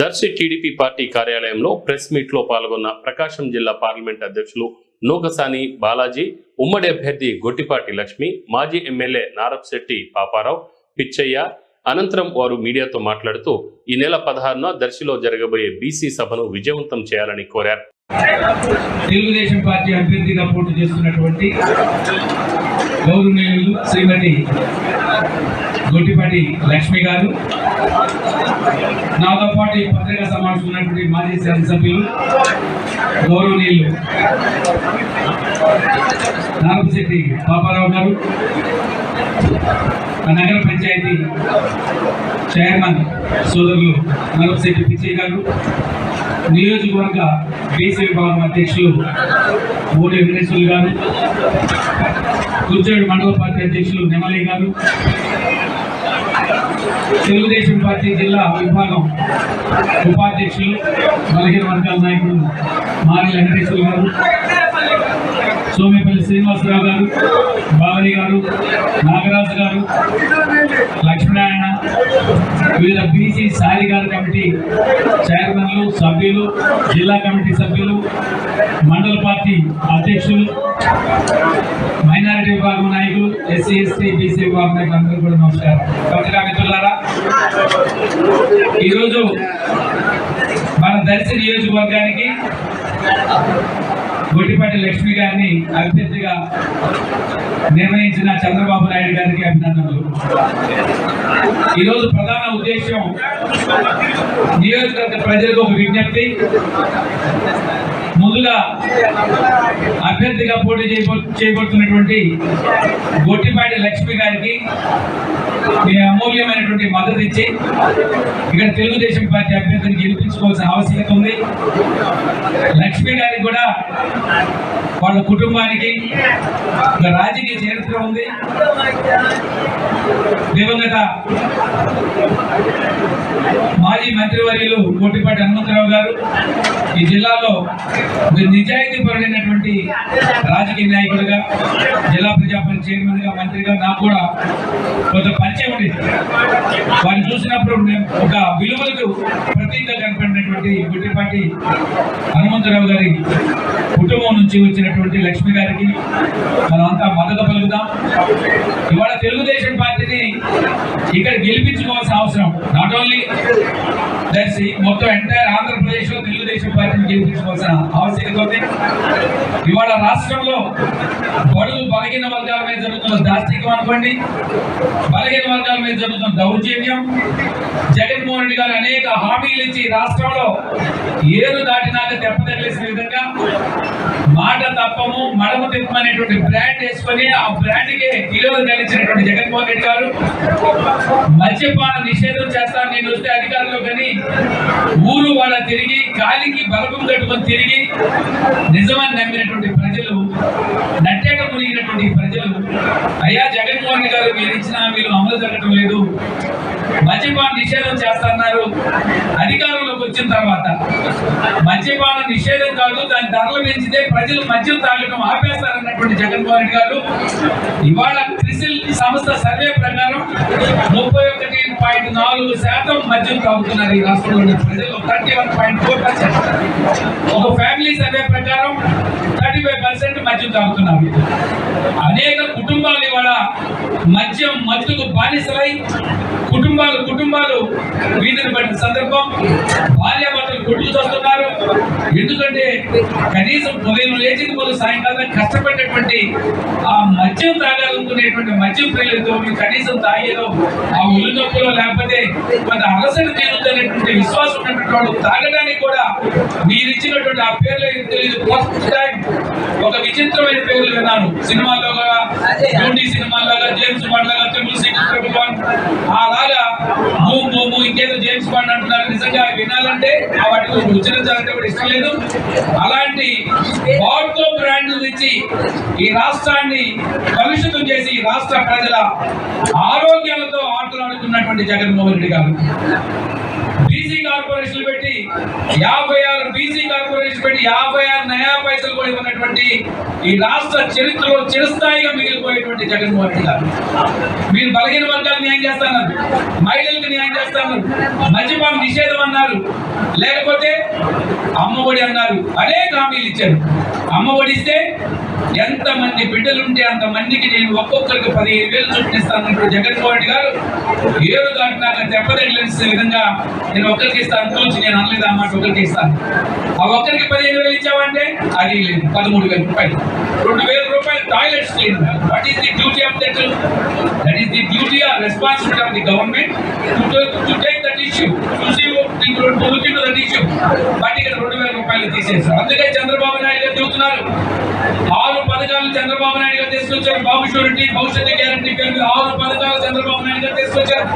Darsi TDP party కార్యాలయంలో press మీట్లో పాల్గొన్న ప్రకాశం జిల్లా పార్లమెంట్ అధ్యక్షులు నూకసాని బాలాజీ ఉమ్మడి అభ్యర్థి గొట్టిపాటి లక్ష్మి మాజీ ఎమ్మెల్యే నారప్శెట్టి పాపారావు పిచ్చయ్య అనంతరం వారు మీడియాతో మాట్లాడుతూ ఈ నెల పదహారున దర్శిలో జరగబోయే బీసీ సభను విజయవంతం చేయాలని కోరారు. తెలుగుదేశం పార్టీ అభ్యర్థిగా పోటీ చేస్తున్నటువంటి గౌరవనీయులు శ్రీమతి గుట్టిపాటి లక్ష్మి గారు. నాతో పాటు ఈ పత్రికా సమావేశం ఉన్నటువంటి మాజీ శాసనసభ్యులు గౌరవనీయులు నాగశెట్టి పాపారావు గారు ఆ నగర పంచాయతీ చైర్మన్ సోదరులు నరపశెట్టి పిచ్చయ్య గారు నియోజకవర్గ బీసీ విభాగం అధ్యక్షులు మూడు వెంకటేశ్వర్లు గారు కుంచేడు మండల పార్టీ అధ్యక్షులు నెమలి గారు తెలుగుదేశం పార్టీ జిల్లా విభాగం ఉపాధ్యక్షులు బలహీన వర్గాల నాయకులు మారి వెంకటేశ్వర గారు సోమేపల్లి శ్రీనివాసరావు గారు బావరి గారు నాగరాజు గారు లక్ష్మీనారాయణ వివిధ బీసీ సారిగాల కమిటీ చైర్మన్లు సభ్యులు జిల్లా కమిటీ సభ్యులు మండల పార్టీ అధ్యక్షులు మైనారిటీ విభాగం నాయకులు ఎస్సీ ఎస్టీ బీసీ విభాగం నాయకులు అందరూ కూడా నమస్కారం. పత్రికా మిత్రులారా ఈరోజు మన దర్శి నియోజకవర్గానికి గొట్టిపాటి లక్ష్మి గారిని అభ్యర్థిగా నిర్ణయించిన చంద్రబాబు నాయుడు గారికి అభినందనలు. ఈరోజు ప్రధాన ఉద్దేశం నియోజకవర్గ ప్రజలకు ఒక విజ్ఞప్తి. ముందుగా అభ్యర్థిగా పోటీ చేయబో చేయబడుతున్నటువంటి గొట్టిపాటి లక్ష్మి గారికి మీ అమూల్యమైనటువంటి మద్దతు ఇచ్చి ఇక్కడ తెలుగుదేశం పార్టీ అభ్యర్థిని గెలిపించుకోవాల్సిన ఆవశ్యకత ఉంది. లక్ష్మి గారికి కూడా వాళ్ళ కుటుంబానికి ఒక రాజకీయ చరిత్ర ఉంది. దివంగత మాజీ మంత్రివర్యులు గొట్టిపాటి హనుమంతరావు గారు ఈ జిల్లాలో మీరు నిజాయితీ పరుడైనటువంటి రాజకీయ నాయకులుగా జిల్లా ప్రజాపతి చైర్మన్గా మంత్రిగా నాకు కూడా కొంత పరిచయం ఉండేది వారిని చూసినప్పుడు నేను ఒక విలువలకు ప్రతీకగా కనపడినటువంటి గుట్టిపాటి హనుమంతరావు గారి కుటుంబం నుంచి వచ్చినటువంటి లక్ష్మి గారికి మనమంతా మద్దతు పలుకుదాం ఇవాళ తెలుగుదేశం పార్టీని ఇక్కడ గెలిపించుకోవాల్సిన అవసరం. నాట్ ఓన్లీ దర్శి మొత్తం ఎంటైర్ ఆంధ్రప్రదేశ్లో తెలుగుదేశం పార్టీని గెలిపించుకోవాల్సిన ఆవశ్యకత ఉంది ఇవాళ రాష్ట్రంలో బడులు బలహీన వర్గాల మీద జరుగుతున్న దాస్తికం అనుకోండి. బలహీన వర్గాల మీద జరుగుతున్న దౌర్జన్యం. జగన్మోహన్ రెడ్డి గారు అనేక హామీలు ఇచ్చి రాష్ట్రంలో ఏరు దాటినాక దెబ్బతగిలేసిన విధంగా మాట తప్పము మడమ తిప్పమనేటువంటి బ్రాండ్ వేసుకొని ఆ బ్రాండ్కి విలువలు కలిగించినటువంటి జగన్మోహన్ రెడ్డి గారు. మద్యపాన నిషేధం చేస్తాను నేను వస్తే అధికారంలో కానీ ఊరు వాళ్ళ తిరిగి గాలికి బలపం కట్టుకొని తిరిగి నిజమని నమ్మినటువంటి ప్రజలు నట్టేట మునిగినటువంటి ప్రజలు అయ్యా జగన్మోహన్ రెడ్డి గారు మీరు ఇచ్చిన మీరు అమలు జరగటం లేదు. మద్యపాన నిషేధం చేస్తున్నారు. అధికారంలోకి వచ్చిన తర్వాత మద్యపాన నిషేధం కాదు దాని ధరలు పెంచితే ప్రజలు మద్యం తాగటం ఆపేస్తారన్నటువంటి జగన్మోహన్ రెడ్డి గారు. ఇవాళ క్రిసిల్ సంస్థ సర్వే ప్రకారం ముప్పై ఒకటి పాయింట్ నాలుగు శాతం మద్యం తాగుతున్నారు ఈ రాష్ట్రంలోని ప్రజలు. Thirty one point four percent. ఒక ఫ్యామిలీ సర్వే ప్రకారం థర్టీ ఫైవ్ పర్సెంట్ మద్యం తాగుతున్నారు. అనేక కుటుంబాలు ఇవాళ మద్యం మత్తుకు బానిసలై కుటుంబాలు కుటుంబాలు వీధిని పడిన సందర్భం. బాల్య కొట్టుకు వస్తున్నారు ఎందుకంటే కనీసం ఉదయం లేచి మొదలు సాయంకాలం కష్టపడేటువంటి ఆ మద్యం తాగాలనుకునేటువంటి మద్యం ప్రియులతో మీరు కనీసం తాగేదో ఆ ఒళ్ళు నొప్పులో లేకపోతే కొంత అలసట తీరుతున్నటువంటి విశ్వాసం ఉన్నటువంటి వాళ్ళు తాగడానికి కూడా మీరు ఇచ్చినటువంటి ఆ పేర్లు తెలియదు. ఫస్ట్ టైం ఒక విచిత్రమైన పేర్లు విన్నాను. సినిమాల్లో జోడీ సినిమాలాగా జేమ్స్ బాండ్ లాగా త్రిపుల్ సిక్స్ అలాగా మూవ్ మూవ్ ఇంకేదో జేమ్స్ బాండ్ అంటున్నారు. నిజంగా వినాలంటే ఆ వాటి గురించి ఉచ్చరించాలంటే కూడా ఇష్టం లేదు. అలాంటి బాడ్కో బ్రాండ్ తెచ్చి ఈ రాష్ట్రాన్ని కలుషితం చేసి ఈ రాష్ట్ర ప్రజల ఆరోగ్యాలతో ఆటలాడుతున్నటువంటి జగన్మోహన్ రెడ్డి గారు. బీసీ కార్పొరేషన్లు పెట్టి యాభై ఆరు బీసీ కార్పొరేషన్ పెట్టి యాభై ఆరు నయా పైసలు కూడా ఇవ్వనటువంటి ఈ రాష్ట్ర చరిత్రలో చిరస్థాయిగా మిగిలిపోయేటువంటి జగన్మోహన్ రెడ్డి గారు. మీరు బలహీన వర్గాలు న్యాయం చేస్తున్నారు మహిళలకు న్యాయం చేస్తున్నారు మద్యపాన నిషేధం అన్నారు. లేకపోతే అమ్మఒడి అన్నారు. అనేక హామీలు ఇచ్చారు. అమ్మఒడిస్తే ఎంతమంది బిడ్డలుంటే అంత మందికి నేను ఒక్కొక్కరికి పదిహేను వేలు చూపిస్తాను జగన్మోహన్ రెడ్డి గారు ఏరు దాటినాక దెబ్బతగిలిసే విధంగా నేను ఒక్కరికి ఇస్తాను. తూచి నేను అనలేదు? ఆ మాట ఒకరికి ఇస్తాను. ఆ ఒక్కరికి పదిహేను వేలు ఇచ్చావంటే అది లేదు. పదమూడు వేల రూపాయలు. రెండు వేల రూపాయలు toilets clean what is the duty of that that is the duty or responsibility of the government to take issue చూసి look in that issue but ఇక్కడ రెండు వేల రూపాయలు తీసేసారు అందుకే చంద్రబాబు నాయుడు గారు చెబుతున్నారు. ఆరు పథకాలు చంద్రబాబు నాయుడు గారు తీసుకొచ్చారు. బాబు షూరిటీ భవిష్యత్తు గ్యారంటీ పేరు ఆరు పథకాలు చంద్రబాబు నాయుడు గారు తీసుకొచ్చారు.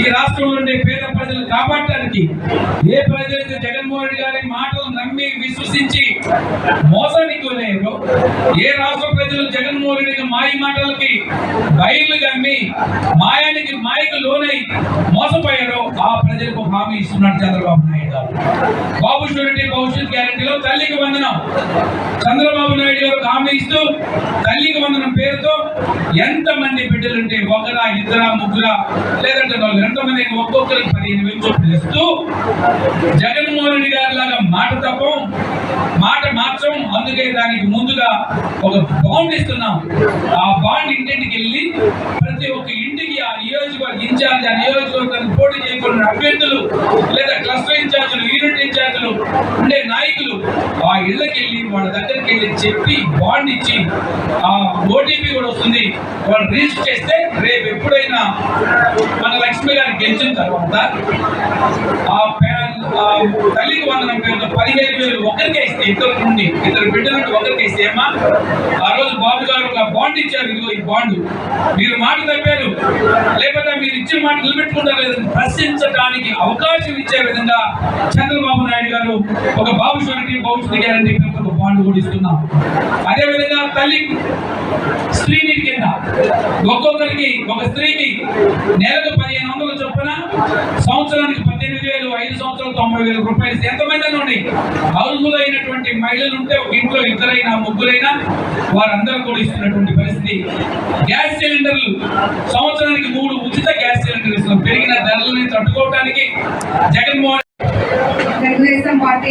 ఈ రాష్ట్రంలో ఉండే పేద ప్రజలు కాపాడటానికి ఏ ప్రజలైతే జగన్మోహన్ రెడ్డి గారి మాటలు నమ్మి విశ్వసించి మోసానికి గురయ్యారో ఏ రాష్ట్ర ప్రజలు జగన్మోహన్ రెడ్డి గారి మాయ మాటలకి బయలు గమ్మి మాయానికి మాయకు లోనై మోసపోయారో ఆ ప్రజలకు హామీ ఇస్తున్నాడు చంద్రబాబు నాయుడు గారు. బాబు షూరిటీ భవిష్యత్ గ్యారంటీలో తల్లికి వందనం. చంద్రబాబు నాయుడు గారు హామీ ఇస్తూ తల్లికి వందనం పేరుతో ఎంతమంది బిడ్డలుంటే ఒకరా ఇద్దరా ముగ్గురా లేదంటే వాళ్ళు ఎంతమంది ఒక్కొక్కరికి పదిహేను వేలు చొప్పులు ఇస్తూ జగన్మోహన్ రెడ్డి గారి లాగా మాట తప్పం మాట మార్చం. అందుకే దానికి ముందుగా ఒక బాండ్ ఇస్తున్నాం. ఆ బాండ్ ఇంటింటికి వెళ్ళి ప్రతి ఒక్క ఆ నియోజకవర్గ ఇన్ఛార్జ్ ఆ నియోజకవర్గానికి పోటీ చేయకుండా అభ్యర్థులు లేదా క్లస్టర్ ఇన్ఛార్జీలు యూనిట్ ఇన్ఛార్జీలు ఉండే నాయకులు ఆ ఇళ్ళకి వెళ్ళి వాళ్ళ దగ్గరికి వెళ్ళి చెప్పి బాండ్ ఇచ్చి ఆ ఓటీపీ కూడా వస్తుంది. వాళ్ళు రిజిస్టర్ చేస్తే రేపు ఎప్పుడైనా మన లక్ష్మి గారిని గెలిచిన తర్వాత ఆ తల్లికి వందనం పేరుతో పదిహేను వేలు ఒకరికే ఇస్తే ఇద్దరు నుండి ఇద్దరు బిడ్డలు ఒకరికే ఇస్తే ఏమా? ఆ రోజు బాబు గారు ఒక బాండ్ ఇచ్చారు ఇదిగో ఈ బాండ్ మీరు మాట తప్పారు. లేకపోతే మీరు ఇచ్చిన మాట నిలబెట్టుకుంటారు లేదని ప్రశ్నించడానికి అవకాశం ఇచ్చే విధంగా చంద్రబాబు నాయుడు గారు ఒక బాబు షూరిటీ భవిష్యత్తు గ్యారంటీ ఒక బాండ్ కూడా ఇస్తున్నాం. అదే విధంగా తల్లి స్త్రీ కింద ఒక్కొక్కరికి ఒక స్త్రీకి నెలకు పదిహేను వందల చొప్పున సంవత్సరానికి పద్దెనిమిది వేలు ఐదు సంవత్సరాలు తొంభై వేల రూపాయలు ఇస్తే ఎంతమంది ఉన్నాయి అర్హులైనటువంటి మహిళలు ఉంటే ఒక ఇంట్లో ఇద్దరైనా ముగ్గురైనా వారందరూ కూడా ఇస్తున్నటువంటి పరిస్థితి. గ్యాస్ సిలిండర్లు సంవత్సరానికి మూడు ఉచిత గ్యాస్ సిలిండర్లు ఇస్తున్నాం. పెరిగిన ధరలని తట్టుకోవడానికి జగన్మోహన్ తెలుగుదేశం పార్టీ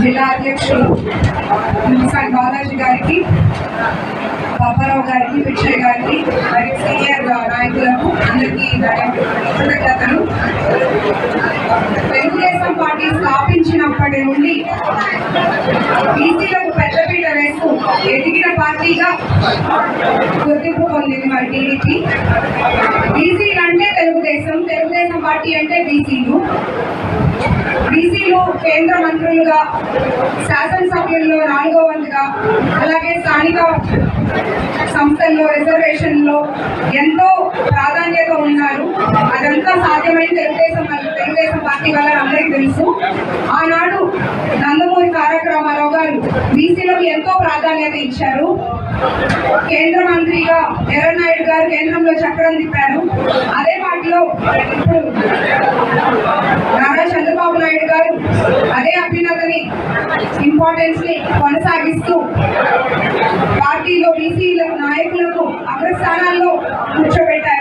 జిల్లా అధ్యక్షులు బాలాజీ గారికి పాపారావు గారికి పిచ్చయ్య గారికి మరియు సీనియర్ నాయకులకు అందరికీ కృతజ్ఞతలు. తెలుగుదేశం పార్టీ స్థాపించినప్పటి నుండి బీసీలకు పెద్దపీట వేస్తూ ఎదిగిన పార్టీగా గుర్తింపు పొందింది మరి టీడీపీ. బీసీలంటే తెలుగుదేశం పార్టీ అంటే బీసీలు. బీసీలు కేంద్ర మంత్రులుగా శాసనసభ్యుల్లో నాలుగో వంతుగా అలాగే స్థానిక సంస్థల్లో రిజర్వేషన్లో ఎంతో ప్రాధాన్యత ఉన్నారు. అదంతా సాధ్యమైన తెలుగుదేశం తెలుగుదేశం పార్టీ వల్ల అందరికీ తెలుసు. ఆనాడు నందమూరి తారక రామారావు గారు బీసీలకు ఎంతో ప్రాధాన్యత ఇచ్చారు. కేంద్ర మంత్రిగా ఎర్రనాయుడు గారు కేంద్రంలో చక్రం తిప్పారు. అదే పార్టీలో ఇప్పుడు నారా చంద్రబాబు నాయుడు గారు అదే అభ్యున్నతని ఇంపార్టెన్స్ని కొనసాగిస్తూ పార్టీలో బీసీల నాయకులకు అగ్రస్థానాల్లో కూర్చోబెట్టారు.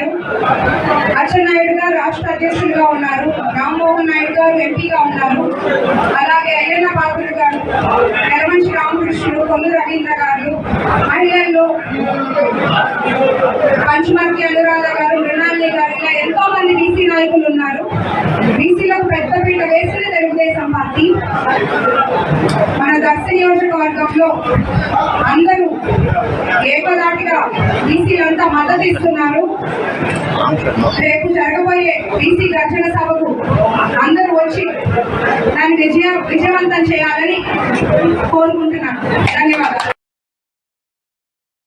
అచ్చెన్నాయుడు గారు రాష్ట్ర అధ్యక్షులుగా ఉన్నారు. రామ్మోహన్ నాయుడు గారు ఎంపీగా ఉన్నారు. అలాగే నియోజకవర్గంలో అందరూ ఏకదాటిగా బీసీలంతా మద్దతు ఇస్తున్నారు. రేపు జరగబోయే బీసీ గర్జన సభకు అందరూ వచ్చి దాన్ని విజయ విజయవంతం చేయాలని కోరుకుంటున్నాను. ధన్యవాదాలు.